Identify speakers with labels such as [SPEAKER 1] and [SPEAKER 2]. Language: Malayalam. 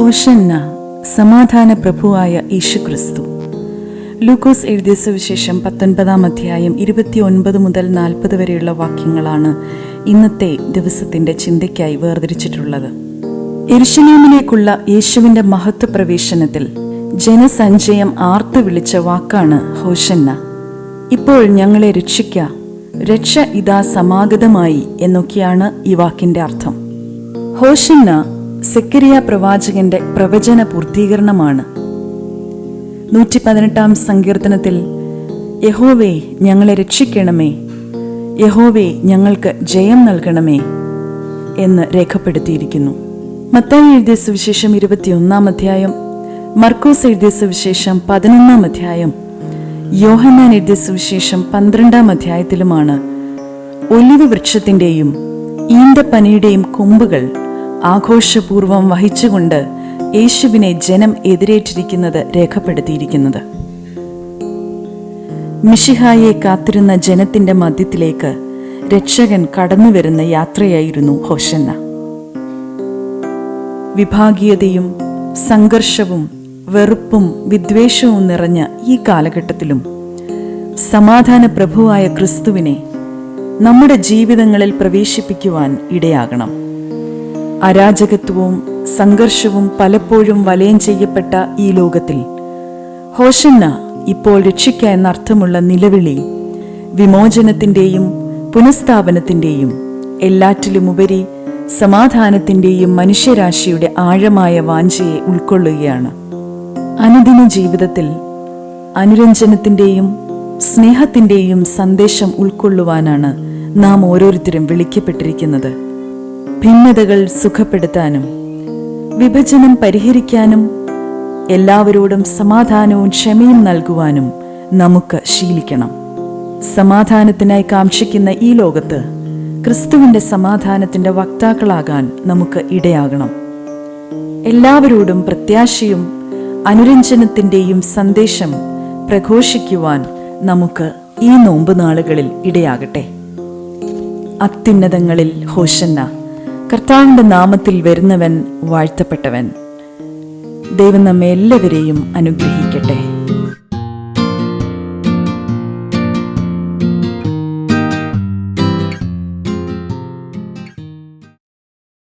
[SPEAKER 1] ഹോഷന്ന സമാധാന പ്രഭുവായ യേശുക്രിസ്തു. ലൂക്കോസ് എഴുതിയ സുവിശേഷം പത്തൊൻപതാം അധ്യായം ഇരുപത്തിയൊൻപത് മുതൽ നാൽപ്പത് വരെയുള്ള വാക്യങ്ങളാണ് ഇന്നത്തെ ദിവസത്തിന്റെ ചിന്തയ്ക്കായി വേർതിരിച്ചിട്ടുള്ളത്. എരുശലേമിലേക്കുള്ള യേശുവിന്റെ മഹത്വ പ്രവേശനത്തിൽ ജനസഞ്ചയം ആർത്തു വിളിച്ച വാക്കാണ് ഹോഷന്ന ഇപ്പോൾ ഞങ്ങളെ രക്ഷിക്ക രക്ഷ ഇതാ സമാഗതമായി എന്നൊക്കെയാണ് ഈ വാക്കിന്റെ അർത്ഥം. ഹോഷന്ന സെക്കരിയ പ്രവാചകന്റെ പ്രവചന പൂർത്തീകരണമാണ്. നൂറ്റി പതിനെട്ടാം സങ്കീർത്തനത്തിൽ യഹോവേ ഞങ്ങളെ രക്ഷിക്കണമേ യഹോവേ ഞങ്ങൾക്ക് ജയം നൽകണമേ എന്ന് രേഖപ്പെടുത്തിയിരിക്കുന്നു. മത്തായി എഴുതിയ സുവിശേഷം ഇരുപത്തിയൊന്നാം അധ്യായം മർക്കോസ് എഴുതിയ സുവിശേഷം പതിനൊന്നാം അധ്യായം യോഹന്നാൻ എഴുതിയ സുവിശേഷം പന്ത്രണ്ടാം അധ്യായത്തിലുമാണ് ഒലിവ് വൃക്ഷത്തിന്റെയും ഈന്തപ്പനയുടെയും കൊമ്പുകൾ ആഘോഷപൂർവം വഹിച്ചുകൊണ്ട് യേശുവിനെ ജനം എതിരേറ്റിരിക്കുന്നത് രേഖപ്പെടുത്തിയിരിക്കുന്നത്. മിഷിഹായെ കാത്തിരുന്ന ജനത്തിന്റെ മധ്യത്തിലേക്ക് രക്ഷകൻ കടന്നുവരുന്ന യാത്രയായിരുന്നു ഹോഷന്ന വിഭാഗീയതയും സംഘർഷവും വെറുപ്പും വിദ്വേഷവും നിറഞ്ഞ ഈ കാലഘട്ടത്തിലും സമാധാന പ്രഭുവായ ക്രിസ്തുവിനെ നമ്മുടെ ജീവിതങ്ങളിൽ പ്രവേശിപ്പിക്കുവാൻ ഇടയാകണം. അരാജകത്വവും സംഘർഷവും പലപ്പോഴും വലയം ചെയ്യപ്പെട്ട ഈ ലോകത്തിൽ. ഹോഷന്ന ഇപ്പോൾ രക്ഷിക്ക എന്നർത്ഥമുള്ള നിലവിളി വിമോചനത്തിന്റെയും പുനഃസ്ഥാപനത്തിന്റെയും എല്ലാറ്റിലുമുപരി സമാധാനത്തിന്റെയും മനുഷ്യരാശിയുടെ ആഴമായ വാഞ്ചയെ ഉൾക്കൊള്ളുകയാണ്. അനുദിന ജീവിതത്തിൽ അനുരഞ്ജനത്തിന്റെയും സ്നേഹത്തിന്റെയും സന്ദേശം ഉൾക്കൊള്ളുവാനാണ് നാം ഓരോരുത്തരും വിളിക്കപ്പെട്ടിരിക്കുന്നത്. ഭിന്നതകൾ സുഖപ്പെടുത്താനും വിഭജനം പരിഹരിക്കാനും എല്ലാവരോടും സമാധാനവും ക്ഷമയും നൽകുവാനും നമുക്ക് ശീലിക്കണം. സമാധാനത്തിനായി കാക്ഷിക്കുന്ന ഈ ലോകത്ത് ക്രിസ്തുവിന്റെ സമാധാനത്തിന്റെ വക്താക്കളാകാൻ നമുക്ക് ഇടയാകണം. എല്ലാവരോടും പ്രത്യാശയും അനുരഞ്ജനത്തിന്റെയും സന്ദേശം പ്രഘോഷിക്കുവാൻ നമുക്ക് ഈ നോമ്പ് നാളുകളിൽ ഇടയാകട്ടെ. അത്യുന്നതങ്ങളിൽ ഹോഷന്ന കർത്താവിന്റെ നാമത്തിൽ വരുന്നവൻ വാഴ്ത്തപ്പെട്ടവൻ. ദൈവം നമ്മെ എല്ലാവരെയും അനുഗ്രഹിക്കട്ടെ.